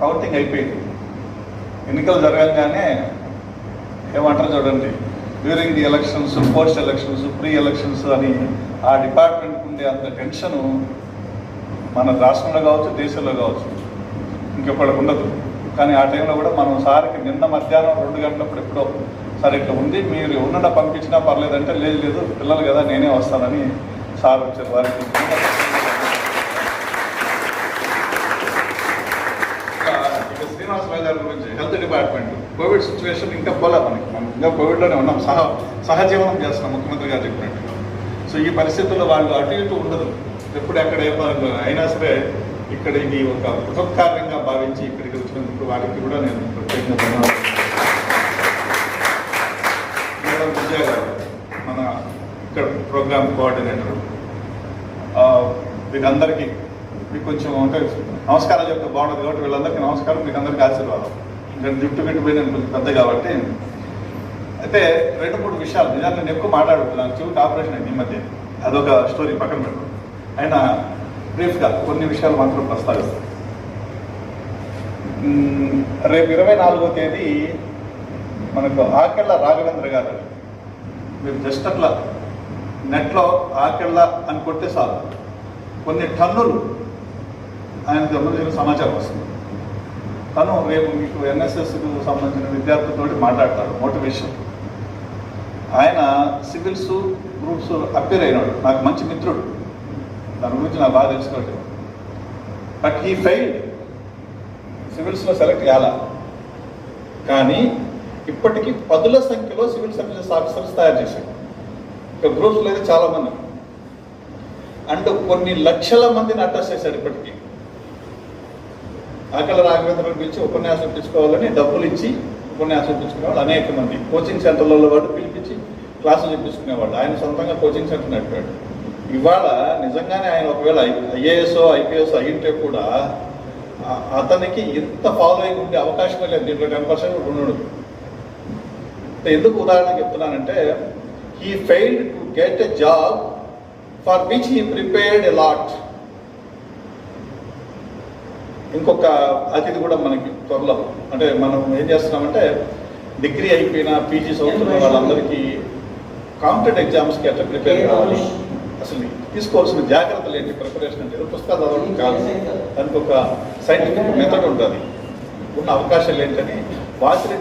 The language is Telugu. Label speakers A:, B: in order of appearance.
A: కౌంటింగ్ అయిపోయింది. ఎన్నికలు జరగంగానే ఏమంటారు చూడండి. During the elections post elections pre elections అని ఆ డిపార్ట్మెంట్కి ఉండే అంత టెన్షను మన రాష్ట్రంలో కావచ్చు దేశంలో కావచ్చు ఇంకెప్పటికి ఉండదు. కానీ ఆ టైంలో కూడా మనం సార్కి నిన్న మధ్యాహ్నం రెండు గంటలప్పుడు ఎప్పుడో సరే ఇట్లా ఉంది మీరు ఉన్నట పంపించినా పర్లేదంటే లేదు లేదు పిల్లలు కదా నేనే వస్తానని సార్ వచ్చారు. వారికి ఇంకా ఇక శ్రీనివాసరావు గారి గురించి హెల్త్ డిపార్ట్మెంట్ కోవిడ్ సిచ్యువేషన్ ఇంకా పోలే మనకి మనం ఇంకా కోవిడ్లోనే ఉన్నాం. సహ సహజీవనం చేస్తున్నాం ముఖ్యమంత్రి గారు చెప్పినట్టు సో ఈ పరిస్థితుల్లో వాళ్ళు అటు ఇటు ఉండదు ఎప్పుడు ఎక్కడ అయినా సరే ఇక్కడ ఇది ఒక కృతకారంగా భావించి ఇక్కడికి వచ్చినందుకు వారికి కూడా నేను ప్రత్యేకంగా ధన్యవాదాలు మేడం విజయ గారు మన ఇక్కడ ప్రోగ్రామ్ కోఆర్డినేటర్ ఆ, వీళ్ళందరికీ మీకు కొంచెం అంటే నమస్కారం చెప్తే బాగుంటుంది కాబట్టి వీళ్ళందరికీ నమస్కారం మీకు అందరికీ ఆశీర్వాదం. నేను జుట్టు గిట్టు కొంచెం పెద్ద కాబట్టి అయితే రెండు మూడు విషయాలు. నిజాన్ని నేను ఎక్కువ మాట్లాడుతున్నాను. చెవిటి ఆపరేషన్ అయింది ఈ మధ్య. అదొక స్టోరీ పక్కన పెట్టు ఆయన బ్రీఫ్గా కొన్ని విషయాలు మాత్రం ప్రస్తావిస్తాను. రేపు ఇరవై నాలుగో తేదీ మనకు ఆకెళ్ళ రాఘవేంద్ర గారు. మీరు జస్ట్ అట్లా నెట్లో ఆకెళ్ళ అని కొట్టే చాలు. కొన్ని టన్నులు ఆయన సంబంధించిన సమాచారం వస్తుంది. తను రేపు మీకు ఎన్ఎస్ఎస్కు సంబంధించిన విద్యార్థులతో మాట్లాడతాడు మోటివేషన్. ఆయన సివిల్స్ గ్రూప్స్ అప్పేర్ అయినాడు నాకు మంచి మిత్రుడు. దాని గురించి నాకు బాగా తెలుసుకోవట్లేదు బట్ హీ ఫెయిల్డ్ సివిల్స్లో సెలెక్ట్ కాల కానీ ఇప్పటికీ పదుల సంఖ్యలో సివిల్ సర్వీసెస్ ఆఫీసర్స్ తయారు చేశాడు ఇక గ్రూప్స్లో అయితే చాలామంది అంటూ అండ్ కొన్ని లక్షల మందిని అటాచ్ చేశాడు ఇప్పటికీ. ఆకలి రాఘవేంద్ర పిలిచి ఉపన్యాసం ఇప్పించుకోవాలని డబ్బులు ఇచ్చి ఉపన్యాసం ఇప్పించుకునేవాళ్ళు అనేక మంది. కోచింగ్ సెంటర్లలో వాడు పిలిపించి క్లాసులు చెప్పించుకునేవాళ్ళు ఆయన సొంతంగా కోచింగ్ సెంటర్ నడిపాడు. ఇవాళ నిజంగానే ఆయన ఒకవేళ ఐఏఎస్ ఐపీఎస్ అయ్యింటే కూడా అతనికి ఇంత ఫాలోయింగ్ ఉండే అవకాశమే లేదు. దీంట్లో టెన్ పర్సెంట్ ఉండడు. అంటే ఎందుకు ఉదాహరణ చెప్తున్నానంటే he failed to get a job for which he prepared a lot ఇంకొక అతిథి కూడా మనకి త్వరలో అంటే మనం ఏం చేస్తున్నామంటే డిగ్రీ అయిపోయిన పీజీ చదువుతున్న వాళ్ళందరికీ కాంపిటేటివ్ ఎగ్జామ్స్కి ఎట్లా ప్రిపేర్ కావాలి. అసలు తీసుకోవాల్సిన జాగ్రత్తలు ఏంటి? ప్రిపరేషన్ అంటే ఏదో పుస్తకాలు చదవడం కాదు. దానికి ఒక సైంటిఫిక్ మెథడ్ ఉంటుంది. ఉన్న అవకాశాలు ఏంటని వాసిరెడ్డి